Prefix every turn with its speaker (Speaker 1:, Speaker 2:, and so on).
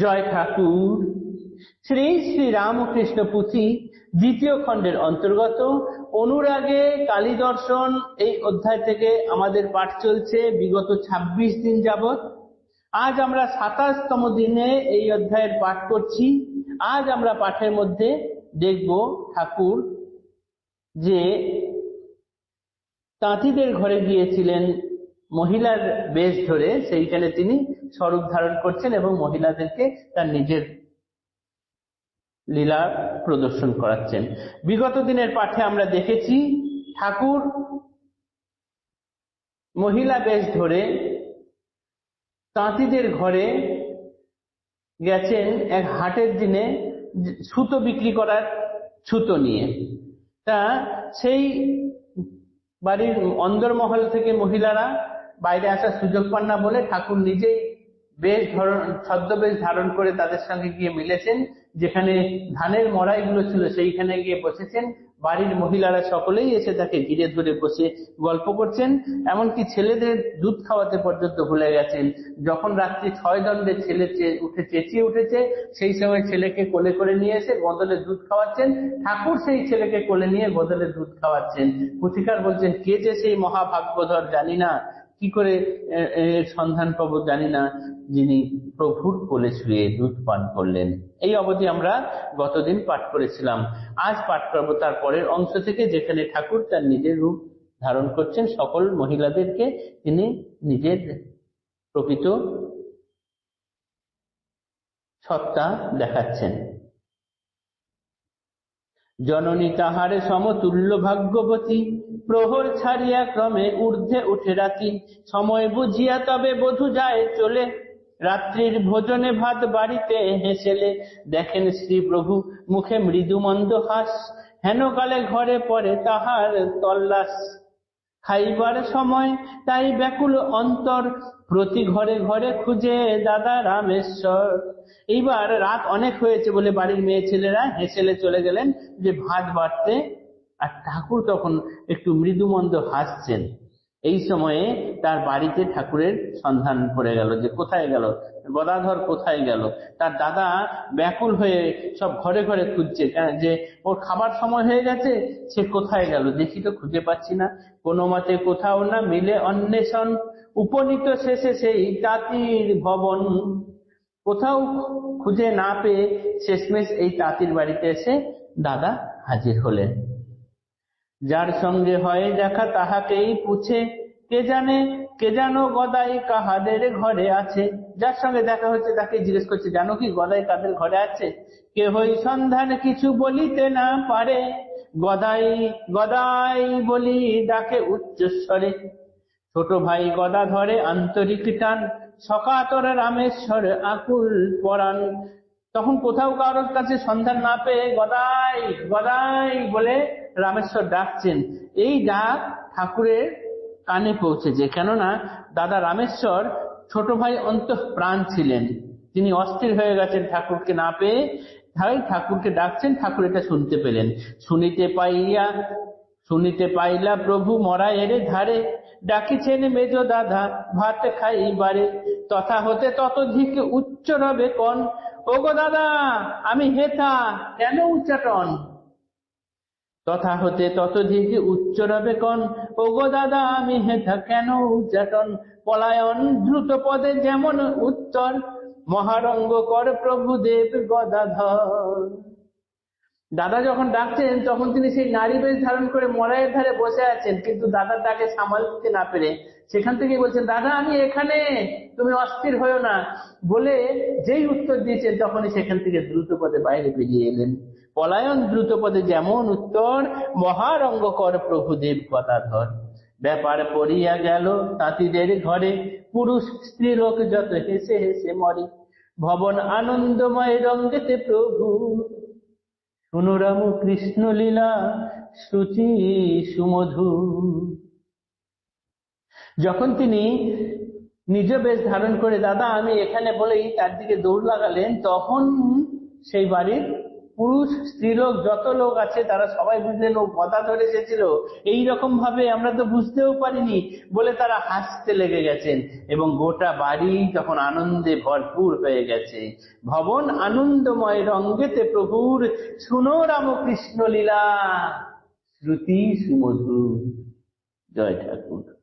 Speaker 1: জয় ঠাকুর। শ্রী শ্রী রামকৃষ্ণ পুঁথি দ্বিতীয় খণ্ডের অন্তর্গত। অনুরাগে কালী দর্শন এই অধ্যায় থেকে আমাদের পাঠ চলছে বিগত ২৬ দিন যাবৎ। আজ আমরা সাতাশতম দিনে এই অধ্যায়ের পাঠ করছি। আজ আমরা পাঠের মধ্যে দেখব ঠাকুর যে তাঁতিদের ঘরে গিয়েছিলেন মহিলার বেশ ধরে সেইখানে তিনি স্বরূপ ধারণ করছেন এবং মহিলাদেরকে তার নিজের লীলা প্রদর্শন করাচ্ছেন। বিগত দিনের পাঠে আমরা দেখেছি, ঠাকুর মহিলা বেশ ধরে তাঁতিদের ঘরে গেছেন এক হাটের দিনে সুতো বিক্রি করার ছুতো নিয়ে। তা সেই বাড়ির অন্দরমহল থেকে মহিলারা বাইরে আসার সুযোগ পান না বলে ঠাকুর নিজেই বেশ ধরন ছদ্মবেশ ধারণ করে তাদের সঙ্গে গিয়ে মিলেছেন, যেখানে ধানের মড়াইগুলো ছিল সেইখানে গিয়ে বসেছেন। বাড়ির মহিলারা সকলেই এসে তাকে ঘিরে ধরে বসে গল্প করছেন। এমনকি ছেলেদের দুধ খাওয়াতে পর্যন্ত ভুলে গেছেন। যখন রাত্রি ছয় দণ্ডে ছেলে উঠে চেঁচিয়ে উঠেছে, সেই সময় ছেলেকে কোলে করে নিয়ে এসে গদলে দুধ খাওয়াচ্ছেন। ঠাকুর সেই ছেলেকে কোলে নিয়ে গদলে দুধ খাওয়াচ্ছেন। পুথিকার বলছেন, কে যে সেই মহাভাগ্যধর জানি না। কি করে সন্ধান পাবো জানি না। যিনি প্রভুর কোলে শুয়ে দুধ পান করলেন। এই অবধি আমরা গতদিন পাঠ করেছিলাম। আজ পাঠ করব তার পরের অংশ থেকে, যেখানে ঠাকুর তার নিজের রূপ ধারণ করছেন। সকল মহিলাদেরকে তিনি নিজের প্রকৃত সত্তা দেখাচ্ছেন। জননী তাহার সমতুল্য ভাগ্যবতী। প্রহর ছাড়িয়া ক্রমে ঊর্ধ্বে উঠে রাতি সময় বুঝিয়া তবে বধু যায় চলে। রাত্রির ভোজনে ভাত বাড়িতে হেসেলে। দেখেন শ্রী প্রভু, মুখে মৃদুমন্দ হাস। হেনকালে ঘরে পড়ে তাহার তল্লাস। খাইবার সময় তাই ব্যাকুল অন্তর প্রতি ঘরে ঘরে খুঁজে দাদা রামেশ্বর। এইবার রাত অনেক হয়েছে বলে বাড়ির মেয়ে ছেলেরা হেসেলে চলে গেলেন যে ভাত বাড়তে। আর ঠাকুর তখন একটু মৃদুমন্দ হাসছেন। এই সময়ে তার বাড়িতে ঠাকুরের সন্ধান পড়ে গেল যে কোথায় গেল? গদাধর কোথায় গেল? তার দাদা ব্যাকুল হয়ে সব ঘরে ঘরে খুঁজছে যে ওর খাবার সময় হয়ে গেছে, সে কোথায় গেল? দেখি তো খুঁজে পাচ্ছি না। কোনো মতে কোথাও না মিলে অন্বেষণ। উপনীত শেষে সেই তাঁতির ভবন। কোথাও খুঁজে না পেয়ে শেষমেশ এই তাঁতির বাড়িতে এসে দাদা হাজির হলেন। যার সঙ্গে হয় দেখা তাহাকেই পুছে। কে জানে, কে জানো গদাই কাহাদের ঘরে আছে। যার সঙ্গে দেখা হচ্ছে তাকে জিজ্ঞেস করছে, জানো কি গদাই কাদের ঘরে আছে? কে হই সন্ধান কিছু বলিতে না পারে। গদাই গদাই বলি ডাকে উচ্চস্বরে ছোট ভাই গদা ধরে আন্তরিক টান। সকাতর রামেশ্বর আকুল পরাণ। তখন কোথাও কারোর কাছে সন্ধান না পেয়ে গদাই গদাই বলে রামেশ্বর ডাকছেন। এই ডাক ঠাকুরের কানে পৌঁছেছে। কেননা দাদা রামেশ্বর ছোট ভাই অন্ত প্রাণ ছিলেন। তিনি অস্থির হয়ে গেছেন ঠাকুরকে না পেয়ে। তাই ঠাকুরকে ডাকছেন, ঠাকুর এটা শুনতে পেলেন। শুনিতে পাইয়া, শুনিতে পাইলা প্রভু মরা এরে ধারে। ডাকিছেন মেজ দাদা, ভাত খাইবারে। তথা হতে ততধিক উচ্চ রবে কন। ওগো দাদা, আমি হেথা, কেন উচ্চাটন? তথা হতে ততধিক কন ওগো দাদা, আমি হেথা কেন উচ্চাটন? পলায়ন দ্রুত পদে যেমন উত্তর মহারঙ্গ কর প্রভুদেব গদাধর। দাদা যখন ডাকছেন, তখন তিনি সেই নারী বেশ ধারণ করে মরাইয়ের ধারে বসে আছেন, কিন্তু দাদার ডাকে সামাল দিতে না পেরে সেখান থেকে বলছেন, দাদা, আমি এখানে, তুমি অস্থির হয়েও না। বলে যেই উত্তর দিয়েছেন, তখনই সেখান থেকে দ্রুত পদে বাইরে বেরিয়ে এলেন। পলায়ন দ্রুত পদে যেমন উত্তর মহারঙ্গ কর প্রভুদেব গদাধর। ব্যাপার পড়িয়া গেল তাঁতিদের ঘরে, পুরুষ স্ত্রী লোক যত হেসে হেসে মরে। ভবন আনন্দময় রঙ্গেতে প্রভু। শুনুরাম কৃষ্ণ লীলা, শ্রুতি সুমধু। যখন তিনি নিজ বেশ ধারণ করে, দাদা, আমি এখানে বলেই তার দিকে দৌড় লাগালেন, তখন সেই বাড়ির পুরুষ স্ত্রীলোক যত লোক আছে, তারা সবাই বুঝলেন ও কথা ধরে এসেছিল। এইরকম ভাবে আমরা তো বুঝতেও পারিনি বলে তারা হাসতে লেগে গেছেন এবং গোটা বাড়ি যখন আনন্দে ভরপুর হয়ে গেছে। ভবন আনন্দময় রঙ্গেতে প্রভুর শুনো রামকৃষ্ণ লীলা। শ্রুতি সুমধুর। জয় ঠাকুর।